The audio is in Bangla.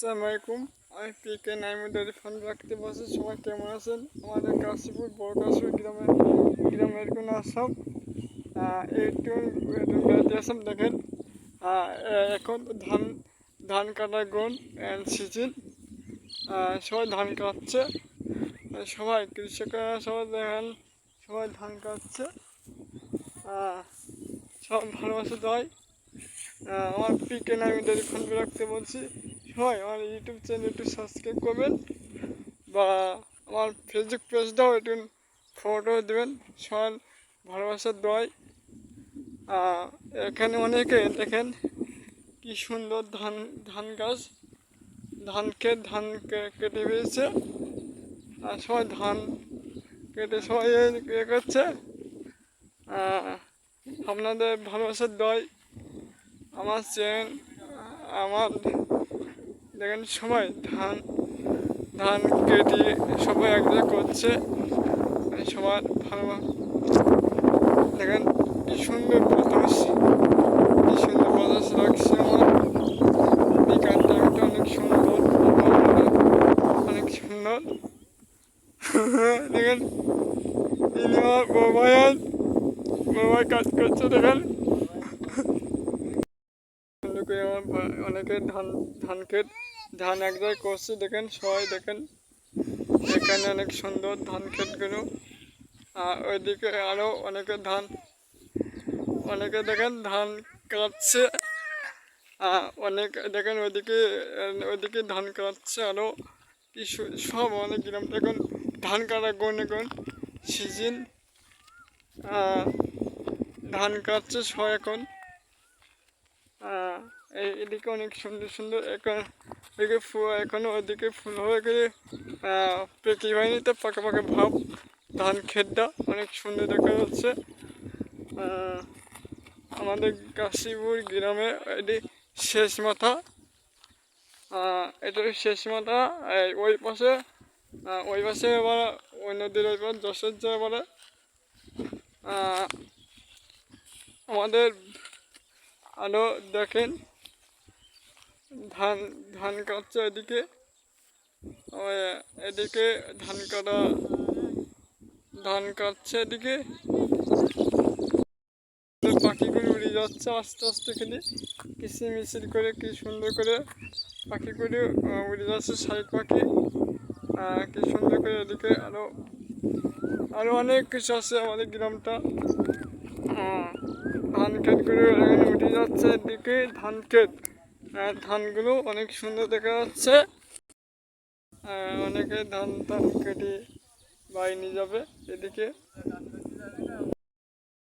আসসালামু আলাইকুম। আমি পি কে নাইমুদ্দারি ফান্ড রাখতে বসে, সবাই কেমন আছেন? আমাদের কাশীপুর বড় কাশীপুর গ্রামে গ্রামের কোনো আসাম একটু বেড়াতে আসাম দেখেন এখন ধান ধান কাটার গুণ অ্যান্ড সিজন সবাই ধান কাটছে। সবাই কৃষকরা সবাই দেখেন, সবাই ধান কাটছে। সব ভালোবাসা দেয়। আমার পিকে নামে ফান্ড রাখতে বলছি। সবাই আমার ইউটিউব চ্যানেল একটু সাবস্ক্রাইব করবেন বা আমার ফেসবুক পেজটাও একটু ফটো দেবেন। সবার ভালোবাসার দয় এখানে অনেকে দেখেন কি সুন্দর ধান ধান গাছ। ধান ক্ষেত ধান কেটে পেয়েছে আর সবাই ধান কেটে সবাই ইয়ে করছে। আপনাদের ভালোবাসার দয় আমার চেন আমার দেখেন সবাই, ধান ধান কেটে সবাই এক করছে। সবার ভালো দেখেন কি সুন্দর বাতাস কি সুন্দর বাতাস লাগছে আমার। টাইমটা অনেক সুন্দর। অনেক সুন্দর। দেখেন ইনি আমার কাজ করছে, দেখেন সুন্দর করে আমার ভা- অনেকে ধান ধান ক্ষেত ধান এক জায়গায় করছে, দেখেন, সবাই দেখেন। এখানে অনেক সুন্দর ধান ক্ষেতগুলো। আর ওইদিকে আরও অনেকে ধান, অনেকে দেখেন ধান কাটছে। অনেক দেখেন ওইদিকে ওইদিকে ধান কাটছে আরও কি সব অনেক গ্রাম এখন ধান কাটা কোন এখন সিজন। ধান কাটছে সবাই এখন। এদিকে অনেক সুন্দর সুন্দর এখন এদিকে ফুল এখনও ওদিকে ফুল হয়ে গেলে পেকে হয়নি তো পাকা পাকা ভাব ধান ক্ষেতটা অনেক সুন্দর দেখা যাচ্ছে। আমাদের কাশীপুর গ্রামে এটি শেষ মাথা। আহ, এটা শেষ মাথা ওই পাশে ওই পাশে এবার ওই নদীর ওই পাশ যশোর যায় বলে। আমাদের আরও দেখেন ধান ধান কাটছে এদিকে। এদিকে ধান কাটা, ধান কাটছে এদিকে। পাখিগুলো উড়ে যাচ্ছে আস্তে আস্তে খেলে মিছিল করে, কি সুন্দর করে পাখিগুলো উড়ে যাচ্ছে শালিক পাখি। কি সুন্দর করে এদিকে আরও আরও অনেক কিছু আছে আমাদের গ্রামটা। ধান ক্ষেতগুলো উঠে যাচ্ছে এদিকে, ধান ক্ষেত। আহ, ধানগুলো অনেক সুন্দর দেখা যাচ্ছে। অনেকে ধান ধান কেটে বাইনি নিয়ে যাবে এদিকে।